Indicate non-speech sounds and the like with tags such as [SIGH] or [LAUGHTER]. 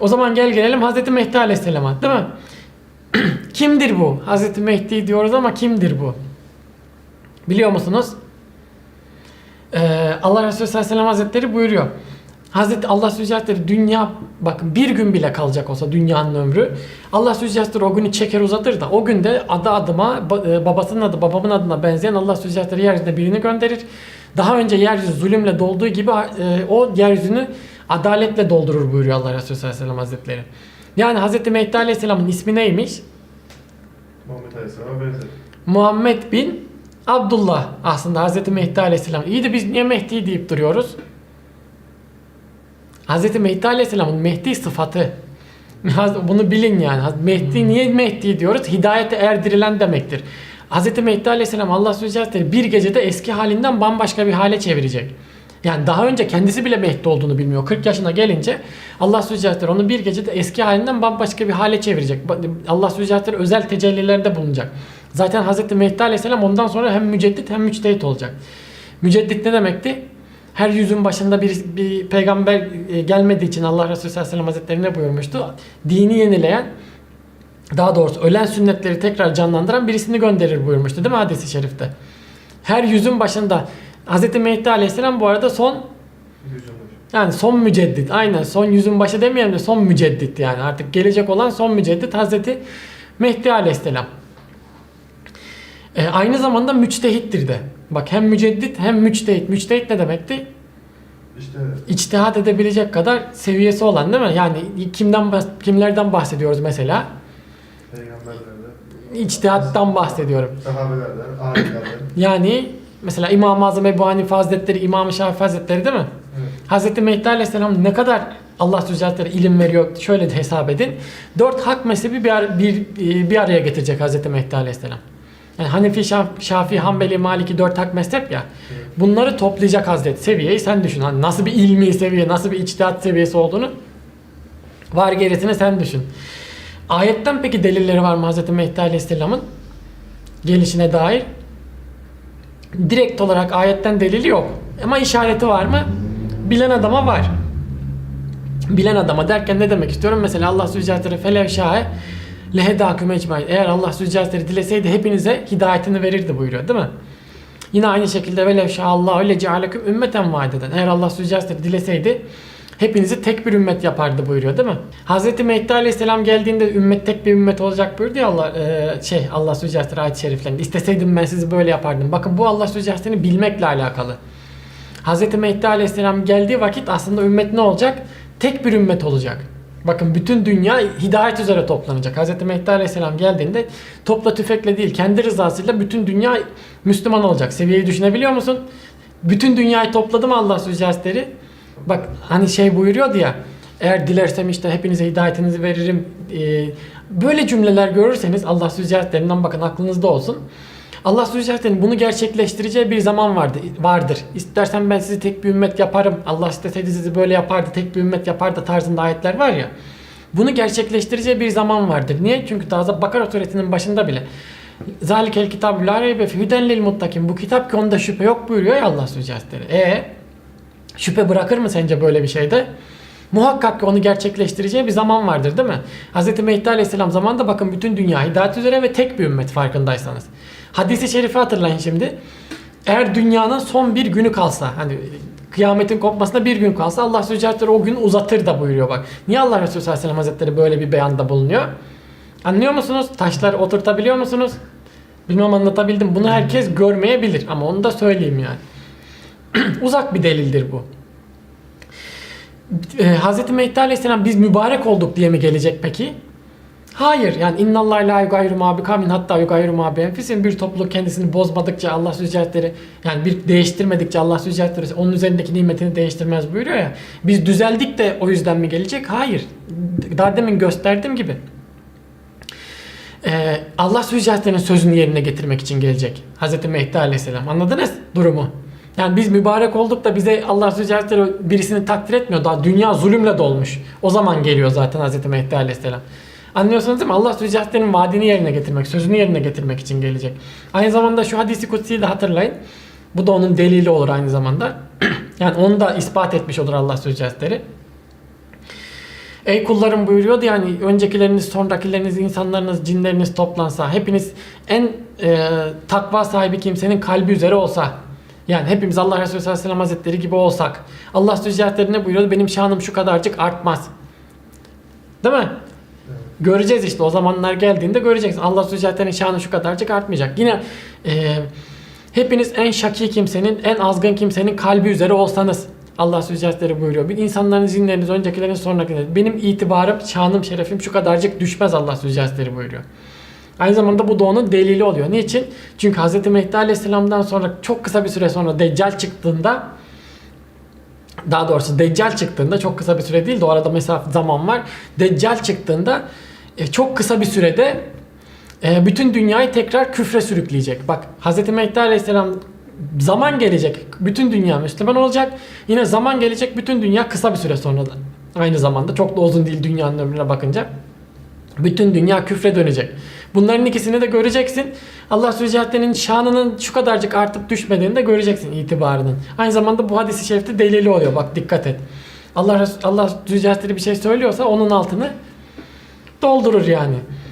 O zaman gel gelelim Hazreti Mehdi Aleyhisselam'a değil mi? [CLEARS THROAT] kimdir bu? Hazreti Mehdi diyoruz ama kimdir bu? Biliyor musunuz? Ee, Allah Resulü sallallahu aleyhi ve sellem hazretleri buyuruyor. Hazreti Allah hazretleri dünya bakın bir gün bile kalacak olsa dünyanın ömrü Allah hazretleri o günü çeker uzatır da o günde adı adıma e, babasının adı babamın adına benzeyen Allah hazretleri yeryüzüne birini gönderir. Daha önce yeryüzü zulümle dolduğu gibi e, o yeryüzünü adaletle doldurur buyuruyor Allah Resulü sallallahu aleyhi ve sellem hazretleri. Yani Hazreti Mehdi Aleyhisselam'ın ismi neymiş? Muhammed Aleyhisselam'a benzer. Muhammed bin Abdullah aslında Hazreti Mehdi Aleyhisselam. İyi de biz niye Mehdi deyip duruyoruz? Hazreti Mehdi Aleyhisselam'ın Mehdi sıfatı. Bunu bilin yani. Mehdi niye Mehdi diyoruz? Hidayete erdirilen demektir. Hazreti Mehdi Aleyhisselam Allah Sübhane bir gecede eski halinden bambaşka bir hale çevirecek. Yani daha önce kendisi bile Mehdi olduğunu bilmiyor. 40 yaşına gelince Allah Sübhane onu bir gecede eski halinden bambaşka bir hale çevirecek. Allah Sübhane özel tecellilerde bulunacak. Zaten Hazreti Mehdi Aleyhisselam ondan sonra hem müceddit hem müçtehit olacak. Müceddit ne demekti? Her yüzün başında bir, bir peygamber e, gelmediği için Allah Resulü sallallahu aleyhi ve sellem hazretleri buyurmuştu? Dini yenileyen daha doğrusu ölen sünnetleri tekrar canlandıran birisini gönderir buyurmuştu değil mi hadisi şerifte? Her yüzün başında Hz. Mehdi Aleyhisselam bu arada son yani son müceddit aynen son yüzün başı demeyelim de son müceddit yani artık gelecek olan son müceddit Hz. Mehdi Aleyhisselam. E, aynı zamanda müçtehittir de. Bak hem müceddit hem müçtehit. Müçtehit ne demekti? İşte İçtihat edebilecek kadar seviyesi olan değil mi? Yani kimden kimlerden bahsediyoruz mesela? peygamberlerden, İçtihattan bahsediyorum. sahabelerden, alimlerden. Yani mesela İmam-ı Azam Ebu Hanife Hazretleri, İmam-ı Şafii Hazretleri değil mi? Evet. Hazreti Mehdi Aleyhisselam ne kadar Allah Hazretleri ilim veriyor şöyle de hesap edin. Dört hak mezhebi bir, bir, bir araya getirecek Hazreti Mehdi Aleyhisselam. Yani Hanefi, Şaf- Şafii, Hanbeli, Maliki dört hak mezhep ya. Evet. Bunları toplayacak Hazreti seviyeyi sen düşün. Hani nasıl bir ilmi seviye, nasıl bir içtihat seviyesi olduğunu var gerisini sen düşün. Ayetten peki delilleri var mı Hazreti Mehdi Aleyhisselam'ın gelişine dair? Direkt olarak ayetten delili yok. Ama işareti var mı? Bilen adama var. Bilen adama derken ne demek istiyorum? Mesela Allah Sübhane felev şahe lehedâküm ecmaîn. Eğer Allah Sübhane dileseydi hepinize hidayetini verirdi buyuruyor değil mi? Yine aynı şekilde velev şahallahu le cealeküm ümmeten vaadeden. Eğer Allah Sübhane dileseydi hepinizi tek bir ümmet yapardı buyuruyor değil mi? Hazreti Mehdi Aleyhisselam geldiğinde ümmet tek bir ümmet olacak buyurdu ya Allah e, şey Allah Sübhane ayet-i şeriflerinde. İsteseydim ben sizi böyle yapardım. Bakın bu Allah Sübhane'ni bilmekle alakalı. Hazreti Mehdi Aleyhisselam geldiği vakit aslında ümmet ne olacak? Tek bir ümmet olacak. Bakın bütün dünya hidayet üzere toplanacak. Hazreti Mehdi Aleyhisselam geldiğinde topla tüfekle değil kendi rızasıyla bütün dünya Müslüman olacak. Seviyeyi düşünebiliyor musun? Bütün dünyayı topladı mı Allah Sübhane'leri? Bak hani şey buyuruyordu ya eğer dilersem işte hepinize hidayetinizi veririm. Ee, böyle cümleler görürseniz Allah Sübhane'lerinden bakın aklınızda olsun. Allah Sübhane'nin bunu gerçekleştireceği bir zaman vardı, vardır. İstersen ben sizi tek bir ümmet yaparım. Allah isteseydi sizi böyle yapardı, tek bir ümmet yapardı tarzında ayetler var ya. Bunu gerçekleştireceği bir zaman vardır. Niye? Çünkü daha Bakara suresinin başında bile Zalikel kitabü la reybe fi huden lil muttakin. Bu kitap ki onda şüphe yok buyuruyor ya Allah Sübhane'leri. E şüphe bırakır mı sence böyle bir şeyde? Muhakkak ki onu gerçekleştireceği bir zaman vardır değil mi? Hz. Mehdi Aleyhisselam zamanında bakın bütün dünya hidayet üzere ve tek bir ümmet farkındaysanız. Hadisi şerifi hatırlayın şimdi. Eğer dünyanın son bir günü kalsa hani kıyametin kopmasına bir gün kalsa Allah Sübhane o gün uzatır da buyuruyor bak. Niye Allah Resulü sallallahu aleyhi ve sellem hazretleri böyle bir beyanda bulunuyor? Anlıyor musunuz? Taşlar oturtabiliyor musunuz? Bilmem anlatabildim. Bunu herkes görmeyebilir ama onu da söyleyeyim yani. [CLEARS THROAT] Uzak bir delildir bu. Ee, Hz. Mehdi Aleyhisselam biz mübarek olduk diye mi gelecek peki? Hayır yani innallah la yugayru ma bikamin hatta yugayru ma bi bir topluluk kendisini bozmadıkça Allah sücretleri yani bir değiştirmedikçe Allah sücretleri onun üzerindeki nimetini değiştirmez buyuruyor ya. Biz düzeldik de o yüzden mi gelecek? Hayır. Daha demin gösterdiğim gibi. Ee, Allah sücretlerin sözünü yerine getirmek için gelecek. Hz. Mehdi Aleyhisselam. Anladınız durumu? Yani biz mübarek olduk da bize Allah Sübhane birisini takdir etmiyor. Daha dünya zulümle dolmuş. O zaman geliyor zaten Hz. Mehdi Aleyhisselam. Anlıyorsunuz değil mi? Allah Sübhane'nin vaadini yerine getirmek, sözünü yerine getirmek için gelecek. Aynı zamanda şu hadisi kutsiyi de hatırlayın. Bu da onun delili olur aynı zamanda. [CLEARS THROAT] yani onu da ispat etmiş olur Allah Sübhane'leri. Ey kullarım buyuruyordu yani öncekileriniz, sonrakileriniz, insanlarınız, cinleriniz toplansa, hepiniz en e, takva sahibi kimsenin kalbi üzere olsa, yani hepimiz Allah Resulü sallallahu aleyhi ve sellem hazretleri gibi olsak, Allah Zülcelatleri ne buyuruyordu? Benim şanım şu kadarcık artmaz. Değil mi? Evet. Göreceğiz işte o zamanlar geldiğinde göreceksin. Allah Zülcelatlerin şanı şu kadarcık artmayacak. Yine e, hepiniz en şaki kimsenin, en azgın kimsenin kalbi üzere olsanız Allah Zülcelatleri buyuruyor. Bir insanların zinleriniz, öncekilerin sonrakilerin. Benim itibarım, şanım, şerefim şu kadarcık düşmez Allah Zülcelatleri buyuruyor. Aynı zamanda bu da onun delili oluyor. Niçin? Çünkü Hz. Mehdi Aleyhisselam'dan sonra çok kısa bir süre sonra Deccal çıktığında daha doğrusu Deccal çıktığında çok kısa bir süre değil de o arada mesafe zaman var. Deccal çıktığında e, çok kısa bir sürede e, bütün dünyayı tekrar küfre sürükleyecek. Bak Hz. Mehdi Aleyhisselam zaman gelecek. Bütün dünya Müslüman olacak. Yine zaman gelecek. Bütün dünya kısa bir süre sonra da. Aynı zamanda çok da uzun değil dünyanın ömrüne bakınca. Bütün dünya küfre dönecek. Bunların ikisini de göreceksin. Allah Zülcelatte'nin şanının şu kadarcık artıp düşmediğini de göreceksin itibarının. Aynı zamanda bu hadisi şerifte delili oluyor. Bak dikkat et. Allah Allah Zülcelatte'li bir şey söylüyorsa onun altını doldurur yani.